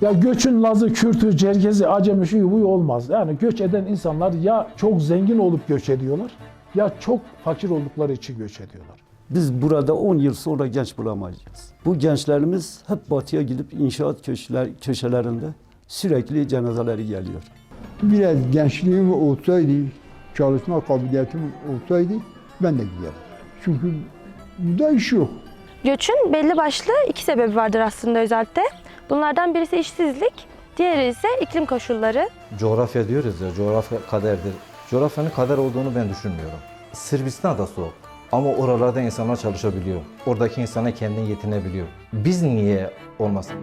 Ya göçün Lazı, Kürtü, Cerkezi, Acemi şu bu olmaz. Yani göç eden insanlar ya çok zengin olup göç ediyorlar ya çok fakir oldukları için göç ediyorlar. Biz burada 10 yıl sonra genç bulamayacağız. Bu gençlerimiz hep batıya gidip inşaat köşeler, köşelerinde sürekli cenazeleri geliyor. Biraz gençliğim olsaydı, çalışma kabiliyetim olsaydı ben de giderim. Çünkü burada iş yok. Göçün belli başlı iki sebebi vardır aslında özellikle. Bunlardan birisi işsizlik, diğeri ise iklim koşulları. Coğrafya diyoruz ya, coğrafya kaderdir. Coğrafyanın kader olduğunu ben düşünmüyorum. Sırbistan da soğuk. Ama oralarda insanlar çalışabiliyor. Oradaki insana kendini yetinebiliyor. Biz niye olmasın?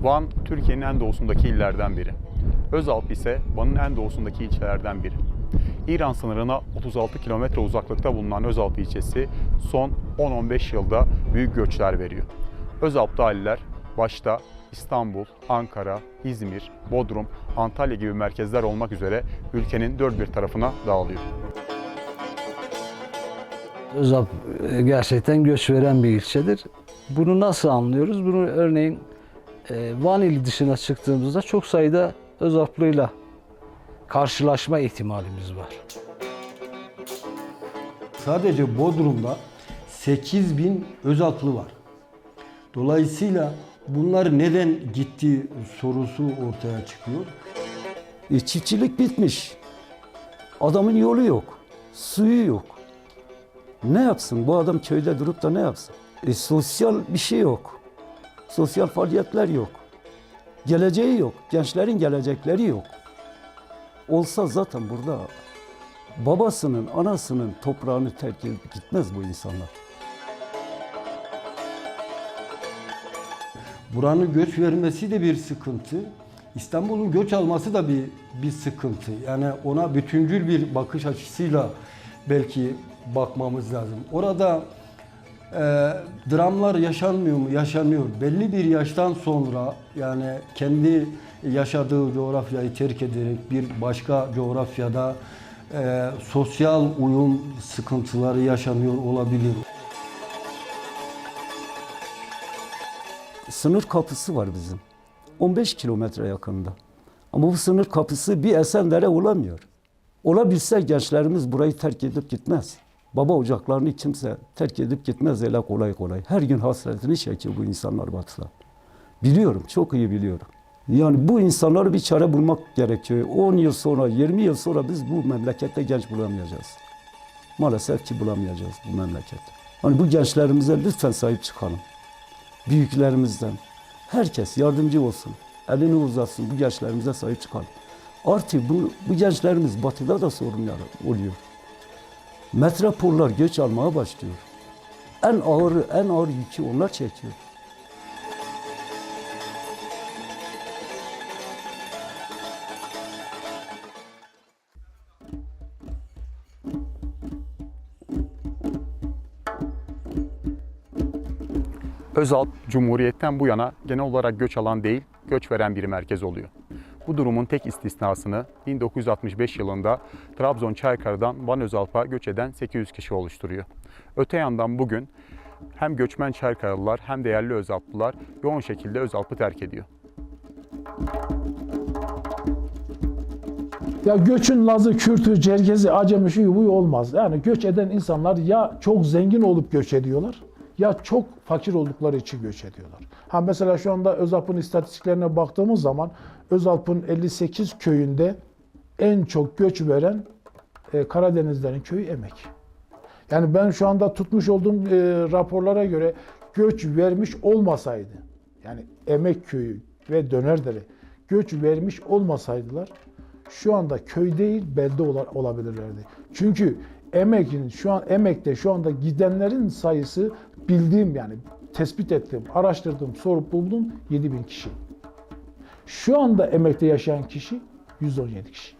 Van, Türkiye'nin en doğusundaki illerden biri. Özalp ise Van'ın en doğusundaki ilçelerden biri. İran sınırına 36 kilometre uzaklıkta bulunan Özalp ilçesi son 10-15 yılda büyük göçler veriyor. Özalp'ta aileler başta İstanbul, Ankara, İzmir, Bodrum, Antalya gibi merkezler olmak üzere ülkenin dört bir tarafına dağılıyor. Özalp e, gerçekten göç veren bir ilçedir. Bunu nasıl anlıyoruz? Bunu örneğin e, Van ili dışına çıktığımızda çok sayıda Özalplıyla karşılaşma ihtimalimiz var. Sadece Bodrum'da 8 bin Özalplı var. Dolayısıyla bunlar neden gitti sorusu ortaya çıkıyor. E, çiftçilik bitmiş. Adamın yolu yok, suyu yok. Ne yapsın? Bu adam köyde durup da ne yapsın? E, sosyal bir şey yok. Sosyal faaliyetler yok. Geleceği yok. Gençlerin gelecekleri yok. Olsa zaten burada babasının, anasının toprağını terk edip gitmez bu insanlar. Buranın göç vermesi de bir sıkıntı. İstanbul'un göç alması da bir bir sıkıntı. Yani ona bütüncül bir bakış açısıyla belki bakmamız lazım. Orada dramlar yaşanmıyor mu? Yaşanıyor. Belli bir yaştan sonra yani kendi yaşadığı coğrafyayı terk ederek bir başka coğrafyada e, sosyal uyum sıkıntıları yaşanıyor olabilir. Sınır kapısı var bizim. 15 kilometre yakında. Ama bu sınır kapısı bir Esendere olamıyor. Olabilse gençlerimiz burayı terk edip gitmez. Baba ocaklarını kimse terk edip gitmez öyle kolay kolay. Her gün hasretini çekiyor bu insanlar batıda. Biliyorum, çok iyi biliyorum. Yani bu insanlara bir çare bulmak gerekiyor. 10 yıl sonra, 20 yıl sonra biz bu memlekette genç bulamayacağız. Maalesef ki bulamayacağız bu memlekette. Hani bu gençlerimize lütfen sahip çıkalım. Büyüklerimizden, herkes yardımcı olsun. Elini uzatsın, bu gençlerimize sahip çıkalım. Artı bu, bu gençlerimiz batıda da sorunlar oluyor. Metropollar göç almaya başlıyor. En ağır, en ağır yükü onlar çekiyor. Özalp, Cumhuriyet'ten bu yana genel olarak göç alan değil, göç veren bir merkez oluyor. Bu durumun tek istisnasını 1965 yılında Trabzon Çaykara'dan Van Özalp'a göç eden 800 kişi oluşturuyor. Öte yandan bugün hem göçmen Çaykaralılar hem de yerli Özalplılar yoğun şekilde Özalp'ı terk ediyor. Ya göçün Lazı, Kürtü, Cerkezi, Acemi şu bu olmaz. Yani göç eden insanlar ya çok zengin olup göç ediyorlar ya çok fakir oldukları için göç ediyorlar. Ha mesela şu anda Özalp'ın istatistiklerine baktığımız zaman Özalp'ın 58 köyünde en çok göç veren e, Karadenizlerin köyü Emek. Yani ben şu anda tutmuş olduğum e, raporlara göre göç vermiş olmasaydı, yani Emek Köyü ve Dönerdere göç vermiş olmasaydılar şu anda köy değil belde ola- olabilirlerdi. Çünkü Emek'in şu an Emek'te şu anda gidenlerin sayısı bildiğim yani tespit ettim, araştırdım, sorup buldum 7000 kişi. Şu anda Emek'te yaşayan kişi 117 kişi.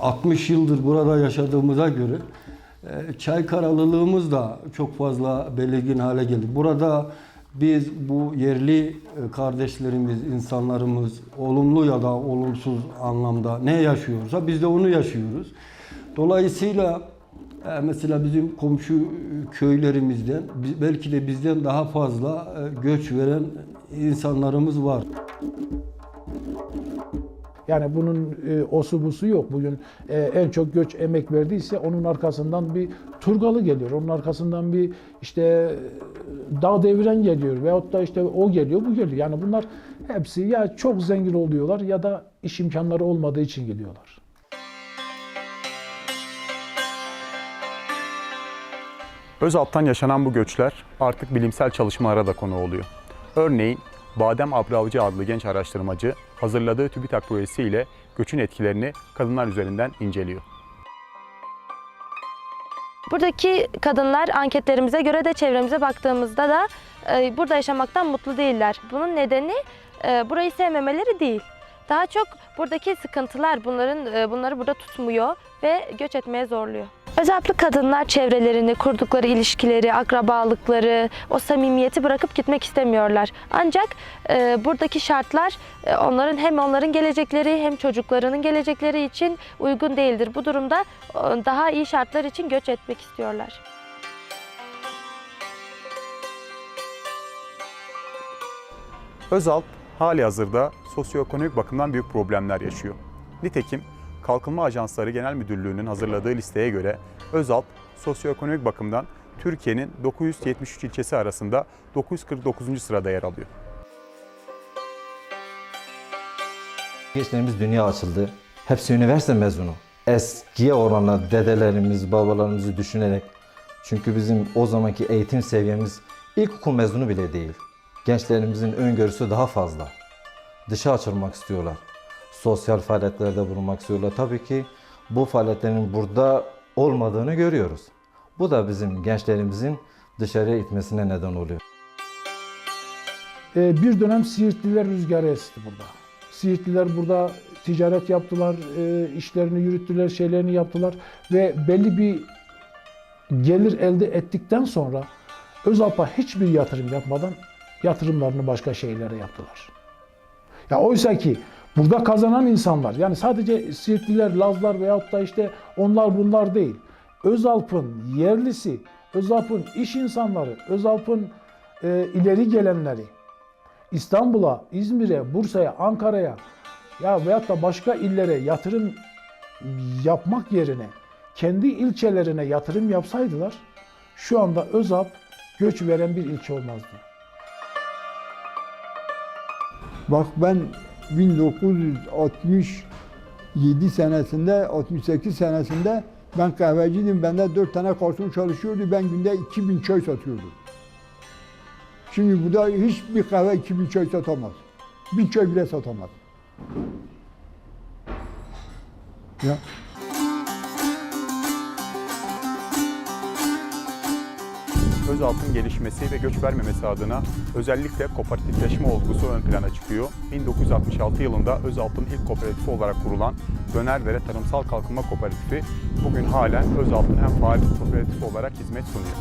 60 yıldır burada yaşadığımıza göre e, çay karalılığımız da çok fazla belirgin hale geldi. Burada biz bu yerli e, kardeşlerimiz, insanlarımız olumlu ya da olumsuz anlamda ne yaşıyorsa biz de onu yaşıyoruz. Dolayısıyla e, mesela bizim komşu köylerimizden bi- belki de bizden daha fazla e, göç veren insanlarımız var. Yani bunun e, osu busu yok. Bugün e, en çok göç emek verdiyse onun arkasından bir Turgalı geliyor. Onun arkasından bir işte e, dağ deviren geliyor. Veyahut da işte o geliyor, bu geliyor. Yani bunlar hepsi ya çok zengin oluyorlar ya da iş imkanları olmadığı için geliyorlar. Özalp'tan yaşanan bu göçler artık bilimsel çalışmalara da konu oluyor. Örneğin Badem Abravcı adlı genç araştırmacı hazırladığı TÜBİTAK projesiyle göçün etkilerini kadınlar üzerinden inceliyor. Buradaki kadınlar anketlerimize göre de çevremize baktığımızda da e, burada yaşamaktan mutlu değiller. Bunun nedeni e, burayı sevmemeleri değil. Daha çok buradaki sıkıntılar bunların e, bunları burada tutmuyor ve göç etmeye zorluyor. Özellikle kadınlar çevrelerini, kurdukları ilişkileri, akrabalıkları, o samimiyeti bırakıp gitmek istemiyorlar. Ancak e, buradaki şartlar e, onların hem onların gelecekleri hem çocuklarının gelecekleri için uygun değildir. Bu durumda e, daha iyi şartlar için göç etmek istiyorlar. Özalp hali hazırda sosyoekonomik bakımdan büyük problemler yaşıyor. Nitekim Kalkınma Ajansları Genel Müdürlüğü'nün hazırladığı listeye göre Özalp sosyoekonomik bakımdan Türkiye'nin 973 ilçesi arasında 949. sırada yer alıyor. Gençlerimiz dünya açıldı. Hepsi üniversite mezunu. Eskiye oranla dedelerimiz, babalarımızı düşünerek. Çünkü bizim o zamanki eğitim seviyemiz ilkokul mezunu bile değil. Gençlerimizin öngörüsü daha fazla. Dışa açılmak istiyorlar. Sosyal faaliyetlerde bulunmak istiyorlar. Tabii ki bu faaliyetlerin burada olmadığını görüyoruz. Bu da bizim gençlerimizin dışarıya itmesine neden oluyor. E, bir dönem Siirtliler rüzgarı esti burada. Siirtliler burada ticaret yaptılar, e, işlerini yürüttüler, şeylerini yaptılar ve belli bir gelir elde ettikten sonra Özalp'a hiçbir yatırım yapmadan yatırımlarını başka şeylere yaptılar. Ya oysa ki burada kazanan insanlar yani sadece Siirtliler, Lazlar veyahut da işte onlar bunlar değil. Özalp'ın yerlisi, Özalp'ın iş insanları, Özalp'ın e, ileri gelenleri İstanbul'a, İzmir'e, Bursa'ya, Ankara'ya ya veyahut da başka illere yatırım yapmak yerine kendi ilçelerine yatırım yapsaydılar şu anda Özalp göç veren bir ilçe olmazdı. Bak ben 1967 senesinde, 68 senesinde ben kahveciydim. Bende 4 tane karton çalışıyordu. Ben günde 2000 çay satıyordum. Şimdi burada hiçbir kahve 2000 çay satamaz. 1000 çay bile satamaz. Ya Özalp'ın gelişmesi ve göç vermemesi adına özellikle kooperatifleşme olgusu ön plana çıkıyor. 1966 yılında Özalp'ın ilk kooperatifi olarak kurulan Döner Dere Tarımsal Kalkınma Kooperatifi bugün halen Özalp'ın en faal kooperatifi olarak hizmet sunuyor.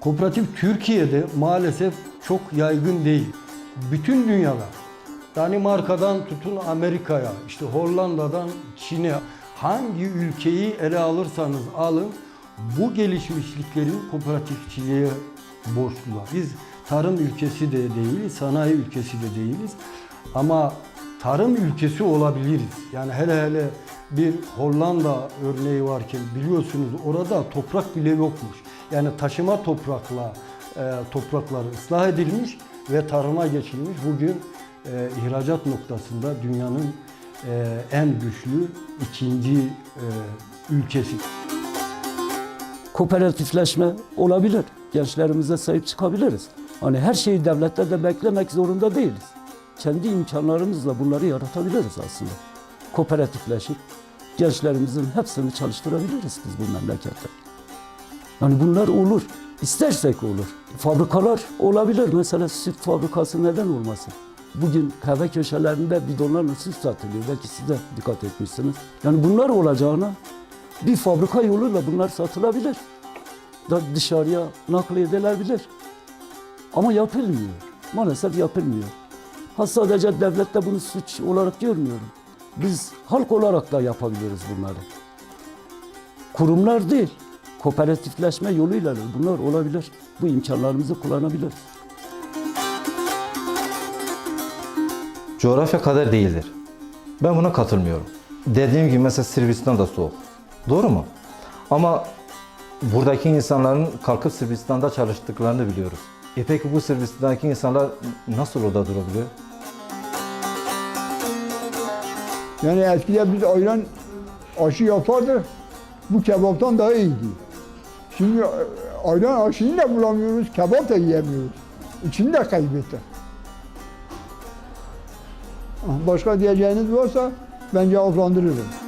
Kooperatif Türkiye'de maalesef çok yaygın değil. Bütün dünyada Danimarka'dan tutun Amerika'ya, işte Hollanda'dan Çin'e hangi ülkeyi ele alırsanız alın bu gelişmişliklerin kooperatifçiliğe borçlular. Biz tarım ülkesi de değiliz, sanayi ülkesi de değiliz ama tarım ülkesi olabiliriz. Yani hele hele bir Hollanda örneği varken biliyorsunuz orada toprak bile yokmuş. Yani taşıma toprakla e, topraklar ıslah edilmiş ve tarıma geçilmiş. Bugün e, ihracat noktasında dünyanın en güçlü ikinci e, ülkesi. Kooperatifleşme olabilir. Gençlerimize sahip çıkabiliriz. Hani her şeyi devlette de beklemek zorunda değiliz. Kendi imkanlarımızla bunları yaratabiliriz aslında. Kooperatifleşip gençlerimizin hepsini çalıştırabiliriz biz bu memlekette. Yani bunlar olur. İstersek olur. Fabrikalar olabilir. Mesela süt fabrikası neden olmasın? Bugün kahve köşelerinde bidonlarla süt satılıyor. Belki siz de dikkat etmişsiniz. Yani bunlar olacağına bir fabrika yoluyla bunlar satılabilir. da dışarıya nakliye edilebilir. Ama yapılmıyor. Maalesef yapılmıyor. Ha sadece devlet de bunu suç olarak görmüyorum. Biz halk olarak da yapabiliriz bunları. Kurumlar değil, kooperatifleşme yoluyla bunlar olabilir. Bu imkanlarımızı kullanabiliriz. Coğrafya kader değildir. Ben buna katılmıyorum. Dediğim gibi mesela Sırbistan da soğuk. Doğru mu? Ama buradaki insanların kalkıp Sırbistan'da çalıştıklarını biliyoruz. E peki bu Sırbistan'daki insanlar nasıl orada durabiliyor? Yani eskiden biz ayran aşı yapardık. Bu kebaptan daha iyiydi. Şimdi ayran aşını da bulamıyoruz, kebap da yiyemiyoruz. İçini de kaybettik. Başka diyeceğiniz varsa ben cevaplandırırım.